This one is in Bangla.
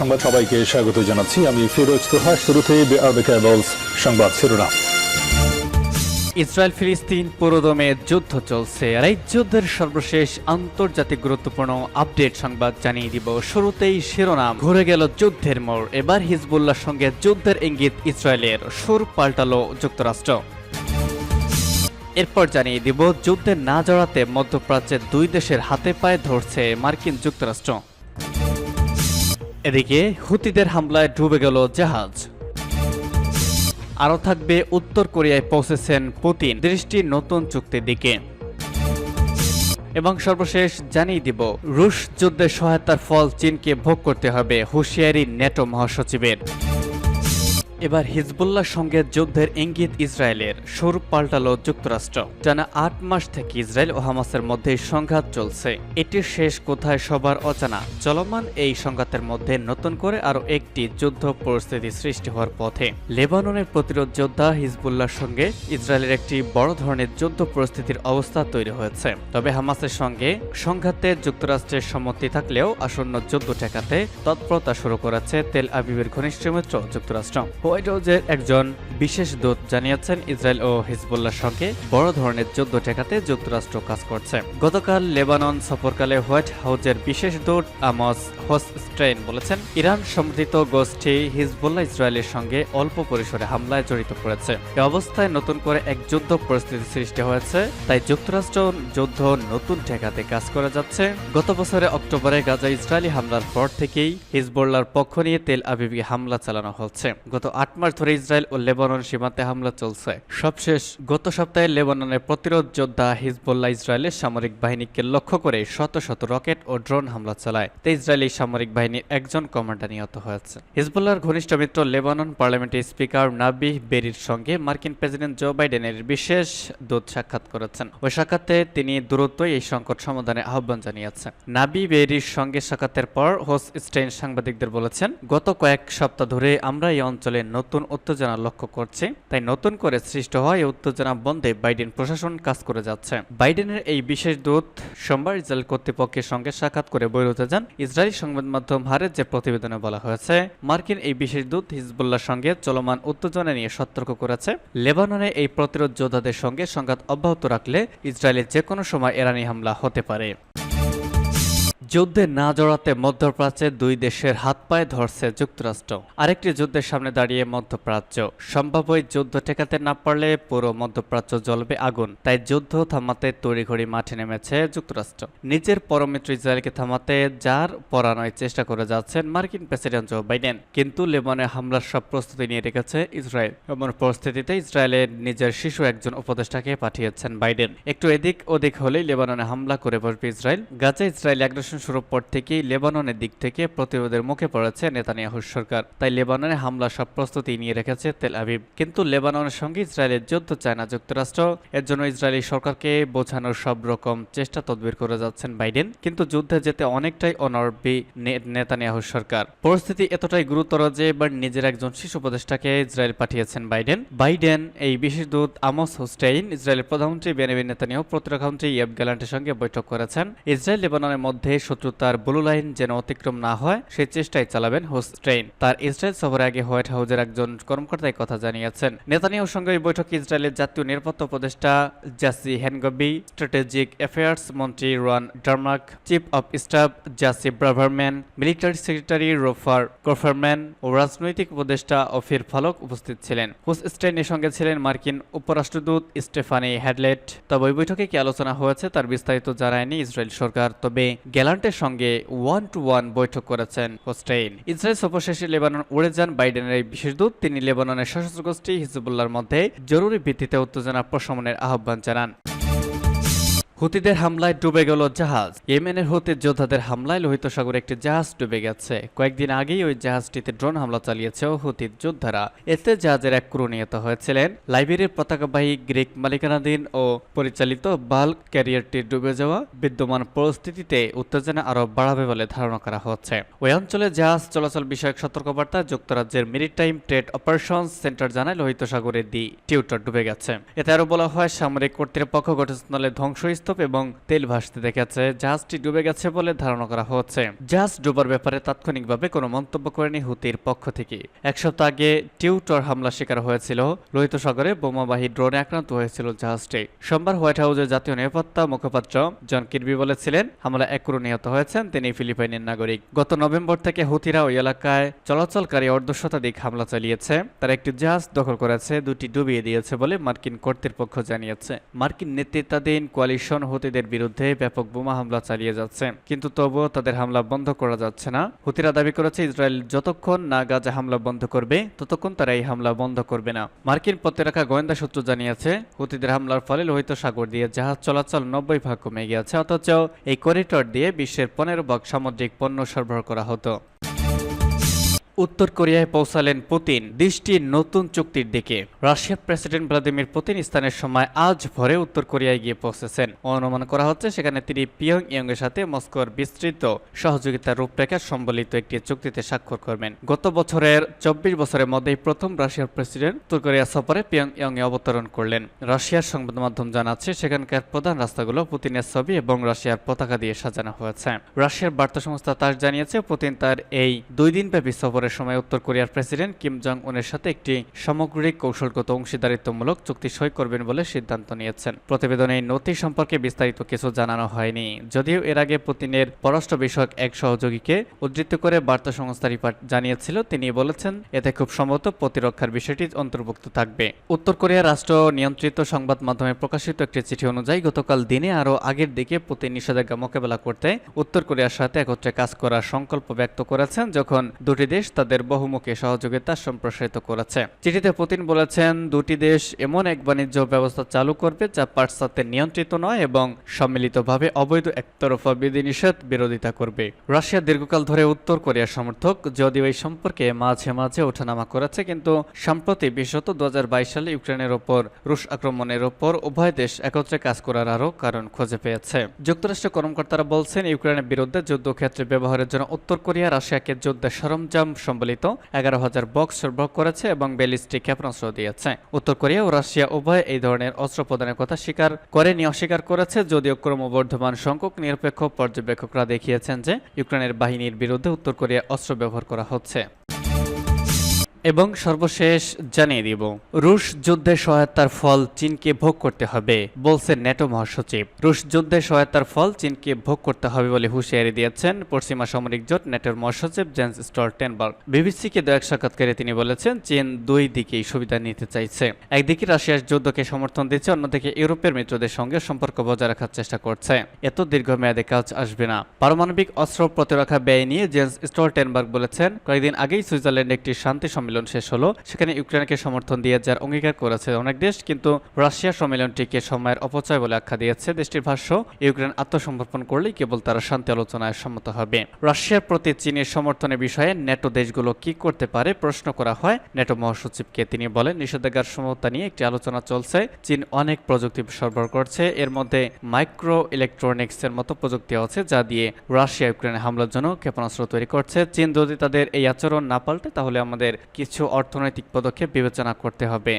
সংবাদ সবাইকে স্বাগত জানাচ্ছি। আমি ফিরোজ তোহা শুরুতে সংবাদ শিরোনাম। ইসরায়েল ফিলিস্তিন পুরোদমে যুদ্ধ চলছে, আর এই যুদ্ধের সর্বশেষ আন্তর্জাতিক গুরুত্বপূর্ণ আপডেট সংবাদ জানিয়ে দিব। শুরুতেই শিরোনাম, ঘুরে গেল যুদ্ধের মোড়। এবার হিজবুল্লাহর সঙ্গে যুদ্ধের ইঙ্গিত ইসরায়েলের। সুর পাল্টালো যুক্তরাষ্ট্র। এরপর জানিয়ে দিব, যুদ্ধে না জড়াতে মধ্যপ্রাচ্যের দুই দেশের হাতে পায়ে ধরছে মার্কিন যুক্তরাষ্ট্র। এদিকে হুতিদের হামলায় ডুবে গেল জাহাজ। আরও থাকবে উত্তর কোরিয়ায় পৌঁছেছেন পুতিন। দৃষ্টি নতুন চুক্তির দিকে। এবং সর্বশেষ জানিয়ে দিব, রুশ যুদ্ধের সহায়তার ফল চীনকে ভোগ করতে হবে হুঁশিয়ারি নেটো মহাসচিবের। এবার হিজবুল্লাহর সঙ্গে যুদ্ধের ইঙ্গিত ইসরায়েলের সুর পাল্টাল যুক্তরাষ্ট্র জানা আট মাস থেকে ইসরায়েল ও হামাসের মধ্যে সংঘাত চলছে। এটির শেষ কোথায় সবার অজানা। চলমান এই সংঘাতের মধ্যে নতুন করে আরও একটি যুদ্ধ পরিস্থিতি সৃষ্টি হওয়ার পথে। লেবাননের প্রতিরোধ যোদ্ধা হিজবুল্লাহর সঙ্গে ইসরায়েলের একটি বড় ধরনের যুদ্ধ পরিস্থিতির অবস্থা তৈরি হয়েছে। তবে হামাসের সঙ্গে সংঘাতে যুক্তরাষ্ট্রের সম্মতি থাকলেও আসন্ন যুদ্ধ ঠেকাতে তৎপরতা শুরু করেছে তেল আবিবের ঘনিষ্ঠ মিত্র যুক্তরাষ্ট্র। হোয়াইট হাউসের একজন বিশেষ দূত জানিয়েছেন, ইসরায়েল ও হিজবুল্লাহর সঙ্গে বড় ধরনের যুদ্ধ ঠেকাতে যুক্তরাষ্ট্র কাজ করছে। গতকাল লেবানন সফরকালে হোয়াইট হাউসের বিশেষ দূত আমস হোসস্ট্রেইন বলেছেন, ইরান সমর্থিত গোষ্ঠী হিজবুল্লাহ ইসরায়েলের সঙ্গে অল্প পরিসরে হামলায় জড়িত পড়েছে। এ অবস্থায় নতুন করে এক যুদ্ধ পরিস্থিতি সৃষ্টি হয়েছে, তাই যুক্তরাষ্ট্র যুদ্ধ নতুন ঠেকাতে কাজ করে যাচ্ছে। গত বছরে অক্টোবরে গাজা ইসরায়েলি হামলার পর থেকেই হিজবুল্লাহর পক্ষ নিয়ে তেল আবিবে হামলা চালানো হচ্ছে। গত আট মাস ধরে ইসরায়েল ও লেবানন সীমান্তে হামলা চলছে। সবশেষ গত সপ্তাহে লেবাননের প্রতিরোধ যোদ্ধা হিজবুল্লাহ ইসরায়েলের সামরিক বাহিনীকে লক্ষ্য করে শত শত রকেট ও ড্রোন হামলা চালায়। তে ইসরায়েলি সামরিক বাহিনীর একজন কমান্ডার নিহত হয়েছে। হিজবুল্লাহর ঘনিষ্ঠ মিত্র লেবানন পার্লামেন্টের স্পিকার নাবিহ বেরির সঙ্গে মার্কিন প্রেসিডেন্ট জো বাইডেনের বিশেষ দূত সাক্ষাৎ করেছেন। ওই সাক্ষাতে তিনি দ্রুতই এই সংকট সমাধানে আহ্বান জানিয়েছেন। নাবি বেরির সঙ্গে সাক্ষাতের পর হোস স্টেইন সাংবাদিকদের বলেছেন, গত কয়েক সপ্তাহ ধরে আমরা এই অঞ্চলে নতুন উত্তেজনা লক্ষ্য করছি। তাই নতুন করে সৃষ্ট এই উত্তেজনা বন্ধে বাইডেন প্রশাসন কাজ করে যাচ্ছে। বাইডেনের এই বিশেষ দূত সোমবার ইসরায়েল কর্তৃপক্ষের সঙ্গে সাক্ষাৎ করে বৈরুতে যান। ইসরায়েলি সংবাদ মাধ্যম হারের যে প্রতিবেদনে বলা হয়েছে, মার্কিন এই বিশেষ দূত হিজবুল্লাহর সঙ্গে চলমান উত্তেজনা নিয়ে সতর্ক করেছে। লেবাননে এই প্রতিরোধ যোদ্ধাদের সঙ্গে সংঘাত অব্যাহত রাখলে ইসরায়েলের যে কোনো সময় এরানি হামলা হতে পারে। যুদ্ধে না জড়াতে মধ্যপ্রাচ্যে দুই দেশের হাত পায়ে ধরছে যুক্তরাষ্ট্র। আরেকটি যুদ্ধের সামনে দাঁড়িয়ে মধ্যপ্রাচ্য। সম্ভাব্যই যুদ্ধ ঠেকাতে না পারলে পুরো মধ্যপ্রাচ্য জ্বলবে আগুন। তাই যুদ্ধ থামাতে তড়িঘড়ি মাঠে নেমেছে যুক্তরাষ্ট্র। নিজের পরমিত্র ইসরায়েলকে থামাতে যার পরানয় চেষ্টা করে যাচ্ছেন মার্কিন প্রেসিডেন্ট জো বাইডেন। কিন্তু লেবানে হামলার সব প্রস্তুতি নিয়ে রেখেছে ইসরায়েল। এমন পরিস্থিতিতে ইসরায়েলের নিজের শিশু একজন উপদেষ্টাকে পাঠিয়েছেন বাইডেন। একটু এদিক ওদিক হলেই লেবাননে হামলা করে বসবে ইসরায়েল। গাজা ইসরায়েল অ্যাগ্রেশন শুরুর পর থেকেই লেবাননের দিক থেকে প্রতিরোধের মুখে পড়েছে নেতানিয়াহুর সরকার। তাই লেবাননে হামলা সব প্রস্তুতি নিয়ে রেখেছে তেল আবিব কিন্তু লেবাননের সঙ্গে ইসরায়েলের যুদ্ধ চায় না যুক্তরাষ্ট্র, এর জন্য ইসরায়েলি সরকারকে বোঝানোর সব রকম চেষ্টা তদবির করে যাচ্ছেন বাইডেন। কিন্তু যুদ্ধে যেতে অনেকটাই অনর্বী নেতানিয়াহুর সরকার। পরিস্থিতি এতটাই গুরুতর যে এবার নিজের একজন শিশু উপদেষ্টাকে ইসরায়েল পাঠিয়েছেন বাইডেন। বাইডেন, এই বিশেষ দূত আমস হোস্টেইন ইসরায়েলের প্রধানমন্ত্রী বেনেভিন নেতানিয়াহু প্রতিরক্ষামন্ত্রী ইয়েব গ্যালান্টের সঙ্গে বৈঠক করেছেন। ইসরায়েল লেবাননের মধ্যে শত্রুতার ব্লু লাইন যেন অতিক্রম না হয়, সে চেষ্টাই চালাবেন হোস্টেইন তার ইসরায়েল সফরের আগে হোয়াইট হাউসের একজন কর্মকর্তাই কথা জানিয়েছেন। নেতানিয়াহুর সঙ্গে এই বৈঠকে ইসরায়েলের জাতীয় নিরাপত্তা উপদেষ্টা জাসি হেনগবি, স্ট্র্যাটেজিক অ্যাফেয়ার্স মন্ত্রী Ron Dermer, chief of staff Tzachi Braverman, military secretary রোফার Gofman ও রাজনৈতিক উপদেষ্টা অফির ফালক উপস্থিত ছিলেন। হোস্টেইনের সঙ্গে ছিলেন মার্কিন উপরাষ্ট্রদূত স্টেফানি হ্যাডলেট। তবে ওই বৈঠকে কি আলোচনা হয়েছে তার বিস্তারিত জানায়নি ইসরায়েল সরকার। তবে গ্যালান্টের সঙ্গে ওয়ান টু ওয়ান বৈঠক করেছেন হোস্টেইন ইসরায়েল সফর শেষে লেবানন উড়ে যান বাইডেনের এই বিশেষ দূত। তিনি লেবাননের সশস্ত্র গোষ্ঠী হিজবুল্লার মধ্যে জরুরি ভিত্তিতে উত্তেজনা প্রশমনের আহ্বান জানান। হুতিদের হামলায় ডুবে গেল জাহাজ। ইয়েমেনের হুতির যোদ্ধাদের হামলায় লোহিত সাগরে একটি জাহাজ ডুবে গেছে। কয়েকদিন আগেই ওই জাহাজটিতে ড্রোন হামলা চালিয়েছে হুতির যোদ্ধারা। এতে জাহাজের এক ক্রু নিহত হয়েছিলেন। লাইবেরিয়ার পতাকাবাহী গ্রিক মালিকানাধীন ও পরিচালিত বাল্ক ক্যারিয়ারটি ডুবে যাওয়া বিদ্যমান পরিস্থিতিতে উত্তেজনা আরও বাড়াবে বলে ধারণা করা হচ্ছে। ওই অঞ্চলে জাহাজ চলাচল বিষয়ক সতর্কবার্তা যুক্তরাজ্যের মেরিটাইম ট্রেড অপারেশন সেন্টার জানায় লোহিত সাগরে দি টিউটার ডুবে গেছে। এতে আরও বলা হয়, সামরিক কর্তৃপক্ষ ঘটনাস্থলে ধ্বংসস্থল স্তূপ এবং তেল ভাসতে দেখেছে। জাহাজটি ডুবে গেছে বলে ধারণা করা হচ্ছে। জাহাজ ডুবার ব্যাপারে তাৎক্ষণিকভাবে কোনো মন্তব্য করেনি হুতির পক্ষ থেকে। এক সপ্তাহ আগে টিউটর হামলা শিকার হয়েছিল। লোহিত সাগরে বোমাবাহী ড্রোনে আক্রান্ত হয়েছিল জাহাজটি। সোমবার হোয়াইট হাউসের জাতীয় নিরাপত্তা মুখপাত্র জন কিরবি বলেছিলেন হামলা এক নিহত হয়েছেন তিনি ফিলিপাইনের নাগরিক। গত নভেম্বর থেকে হুতিরা ওই এলাকায় চলাচলকারী অর্ধশতাধিক হামলা চালিয়েছে। তারা একটি জাহাজ দখল করেছে, দুটি ডুবিয়ে দিয়েছে বলে মার্কিন কর্তৃপক্ষ জানিয়েছে। মার্কিন নেতৃত্বাধীন কোয়ালিশন হুতিদের বিরুদ্ধে ব্যাপক বোমা হামলা চালিয়ে যাচ্ছে। কিন্তু তবুও তাদের হামলা বন্ধ করা যাচ্ছে না। হুতিরা দাবি করেছে, ইসরায়েল যতক্ষণ না গাজা হামলা বন্ধ করবে, ততক্ষণ তারা এই হামলা বন্ধ করবে না। মার্কিন পথে রাখা গোয়েন্দা সূত্র জানিয়েছে, হুতিদের হামলার ফলে লোহিত সাগর দিয়ে জাহাজ চলাচল নব্বই ভাগ কমে গিয়েছে, অথচ এই করিডর দিয়ে বিশ্বের পনেরো ভাগ সামুদ্রিক পণ্য সরবরাহ করা হতো। উত্তর কোরিয়ায় পৌঁছালেন পুতিন। দৃষ্টি নতুন চুক্তির দিকে। রাশিয়ার প্রেসিডেন্ট ভ্লাদিমির পুতিন স্থানের সময় আজ ভোরে উত্তর কোরিয়ায় গিয়ে পৌঁছেছেন। অনুমান করা হচ্ছে সেখানে তিনি পিয়ং ইয়ং এর সাথে মস্কোর বিস্তৃত সহযোগিতার রূপরেখা সম্বলিত একটি চুক্তিতে স্বাক্ষর করবেন। গত বছরের চব্বিশ বছরের মধ্যেই প্রথম রাশিয়ার প্রেসিডেন্ট উত্তর কোরিয়া সফরে পিয়ং ইয়ং এ অবতরণ করলেন। রাশিয়ার সংবাদ মাধ্যম জানাচ্ছে, সেখানকার প্রধান রাস্তাগুলো পুতিনের ছবি এবং রাশিয়ার পতাকা দিয়ে সাজানো হয়েছে। রাশিয়ার বার্তা সংস্থা তাস জানিয়েছে, পুতিন তার এই দুই দিনব্যাপী সফরের সময় উত্তর কোরিয়ার প্রেসিডেন্ট কিম জং উনের সাথে একটি সামগ্রিক কৌশলগত অংশীদারিত্বমূলক চুক্তি সই করবেন বলে সিদ্ধান্ত নিয়েছেন। প্রতিবেদনে এই নথি সম্পর্কে বিস্তারিত কিছু জানানো হয়নি। যদিও এর আগে পুতিনের পররাষ্ট্র বিষয়ক এক সহযোগীকে উদ্ধৃত করে বার্তা সংস্থা রিপার্ট জানিয়েছিল, তিনি বলেছেন, এতে খুব সম্ভবত প্রতিরক্ষার বিষয়টি অন্তর্ভুক্ত থাকবে। উত্তর কোরিয়ার রাষ্ট্র নিয়ন্ত্রিত সংবাদ মাধ্যমে প্রকাশিত একটি চিঠি অনুযায়ী, গতকাল দিনে আরও আগের দিকে পুতিন নিষেধাজ্ঞা মোকাবেলা করতে উত্তর কোরিয়ার সাথে একত্রে কাজ করার সংকল্প ব্যক্ত করেছেন, যখন দুটি দেশ তাদের বহুমুখী সহযোগিতা সম্প্রসারিত করেছে। চিঠিতে পুতিন বলেছেন, দুটি দেশ এমন এক বাণিজ্য ব্যবস্থা চালু করবে যা পাশ্চাত্যের নিয়ন্ত্রিত নয় এবং সম্মিলিতভাবে অবৈধ একতরফা বিধিনিষেধ বিরোধিতা করবে। রাশিয়া দীর্ঘকাল ধরে উত্তর কোরিয়ার সমর্থক, যদিও এই সম্পর্কে মাঝে মাঝে ওঠানামা করেছে, কিন্তু সম্প্রতি বিশেষত দু হাজার বাইশ সালে ইউক্রেনের ওপর, রুশ আক্রমণের ওপর উভয় দেশ একত্রে কাজ করার আরও কারণ খুঁজে পেয়েছে। যুক্তরাষ্ট্র কর্মকর্তারা বলছেন, ইউক্রেনের বিরুদ্ধে যুদ্ধক্ষেত্রে ব্যবহারের জন্য উত্তর কোরিয়া রাশিয়াকে যুদ্ধের সরঞ্জাম সম্বলিত এগারো হাজার বক্স সরবরাহ করেছে এবং ব্যালিস্টিক ক্ষেপণাস্ত্র দিয়েছে। উত্তর কোরিয়া ও রাশিয়া উভয় এই ধরনের অস্ত্র প্রদানের কথা স্বীকার করেনি, অস্বীকার করেছে যদিও ক্রমবর্ধমান সংখ্যক নিরপেক্ষ পর্যবেক্ষকরা দেখিয়েছেন যে ইউক্রেনের বাহিনীর বিরুদ্ধে উত্তর কোরিয়া অস্ত্র ব্যবহার করা হচ্ছে। এবং সর্বশেষ জানিয়ে দিব, রুশ যুদ্ধে সহায়তার ফল চীনকে ভোগ করতে হবে বলছেন ন্যাটো মহাসচিব। রুশ যুদ্ধে সহায়তার ফল চীনকে ভোগ করতে হবে বলে হুঁশিয়ারি দিয়েছেন পশ্চিমা সামরিক জোট ন্যাটোর মহাসচিব জেন্স স্টলটেনবার্গ। বিবিসিকে দেওয়া এক সাক্ষাৎকারে তিনি বলেছেন, চীন দুই দিকেই সুবিধা নিতে চাইছে। একদিকে রাশিয়ার যুদ্ধকে সমর্থন দিচ্ছে, অন্যদিকে ইউরোপের মিত্রদের সঙ্গে সম্পর্ক বজায় রাখার চেষ্টা করছে। এত দীর্ঘমেয়াদে কাজ আসবে না। পারমাণবিক অস্ত্র প্রতিরক্ষা ব্যয় নিয়ে জেন্স স্টলটেনবার্গ বলেছেন, কয়েকদিন আগেই সুইজারল্যান্ডে একটি শান্তি সম্মেলন শেষ হলো। সেখানে ইউক্রেনকে সমর্থন দিয়ে যার অঙ্গীকার করেছে অনেক দেশ, কিন্তু রাশিয়া সম্মেলনটিকে সময়ের অপচয় বলে আখ্যা দিয়েছে দেশটির ভাষ্য। ইউক্রেন আত্মসমর্পণ করলেই কেবল তারা শান্তি আলোচনায় সম্মত হবে। রাশিয়ার প্রতি চীনের সমর্থনের বিষয়ে ন্যাটো দেশগুলো কি করতে পারে প্রশ্ন করা হয়। ন্যাটো মহাসচিবকে তিনি বলেন, নিষেধাজ্ঞার সমতা নিয়ে একটি আলোচনা চলছে। চীন অনেক প্রযুক্তি সরবরাহ করছে। এর মধ্যে মাইক্রো ইলেকট্রনিক্সের মতো প্রযুক্তি আছে, যা দিয়ে রাশিয়া ইউক্রেনে হামলার জন্য ক্ষেপণাস্ত্র তৈরি করছে। চীন যদি তাদের এই আচরণ না পাল্টে, তাহলে আমাদের কিছু অর্থনৈতিক পদক্ষেপ বিবেচনা করতে হবে।